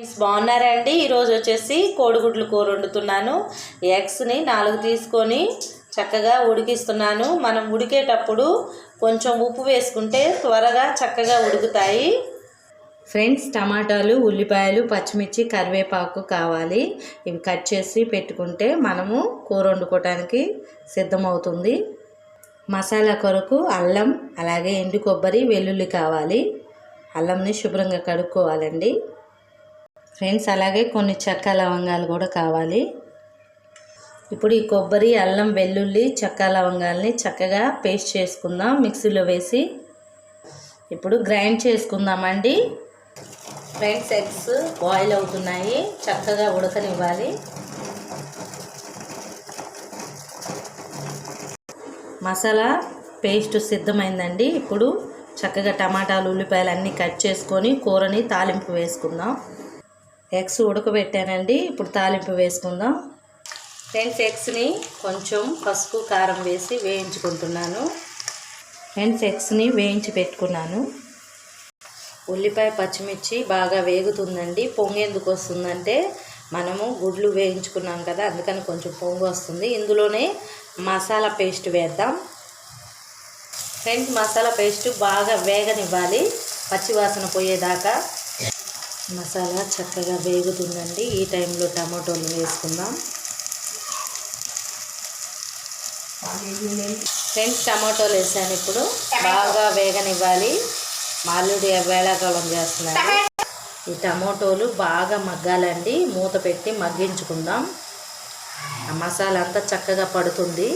Friends బాగున్నారా అండి? ఈరోజు వచ్చేసి కోడిగుడ్లు కూర వండుతున్నాను. ఎగ్స్ని నాలుగు తీసుకొని చక్కగా ఉడికిస్తున్నాను. మనం ఉడికేటప్పుడు కొంచెం ఉప్పు వేసుకుంటే త్వరగా చక్కగా ఉడుకుతాయి. ఫ్రెండ్స్ టమాటాలు ఉల్లిపాయలు పచ్చిమిర్చి కరివేపాకు కావాలి. ఇవి కట్ చేసి పెట్టుకుంటే మనము కూర వండుకోవటానికి సిద్ధమవుతుంది. మసాలా కొరకు అల్లం అలాగే ఎండు కొబ్బరి వెల్లుల్లి కావాలి. అల్లంని శుభ్రంగా కడుక్కోవాలండి. ఫ్రెండ్స్ అలాగే కొన్ని చెక్క లవంగాలు కూడా కావాలి. ఇప్పుడు ఈ కొబ్బరి అల్లం వెల్లుల్లి చెక్క లవంగాల్ని చక్కగా పేస్ట్ చేసుకుందాం మిక్సీలో వేసి. ఇప్పుడు గ్రైండ్ చేసుకుందామండి. ఫ్రెండ్స్ ఎగ్స్ బాయిల్ అవుతున్నాయి చక్కగా ఉడకనివ్వాలి. మసాలా పేస్ట్ సిద్ధమైందండి. ఇప్పుడు చక్కగా టమాటాలు ఉల్లిపాయలు అన్నీ కట్ చేసుకొని కూరని తాలింపు వేసుకుందాం. ఎగ్స్ ఉడకబెట్టానండి. ఇప్పుడు తాలింపు వేసుకుందాం. ఫ్రెండ్స్ ఎగ్స్ని కొంచెం పసుపు కారం వేసి వేయించుకుంటున్నాను. ఫ్రెండ్స్ ఎగ్స్ని వేయించి పెట్టుకున్నాను. ఉల్లిపాయ పచ్చిమిర్చి బాగా వేగుతుందండి. పొంగేందుకు వస్తుందంటే మనము గుడ్లు వేయించుకున్నాం కదా అందుకని కొంచెం పొంగు వస్తుంది. ఇందులోనే మసాలా పేస్ట్ వేద్దాం. ఫ్రెండ్స్ మసాలా పేస్ట్ బాగా వేగనివ్వాలి. పచ్చివాసన పోయేదాకా మసాలా చక్కగా వేగుతుందండి. ఈ టైంలో టమాటోలు వేసుకుందాం. ఫ్రెండ్స్ టమాటోలు వేసాను ఇప్పుడు. బాగా వేగనివ్వాలి. మాల్లుడి వేళాకాలం చేస్తున్నాను ఈ టమాటోలు బాగా మగ్గాలండి. మూత పెట్టి మగ్గించుకుందాం. ఆ మసాలా అంతా చక్కగా పడుతుంది.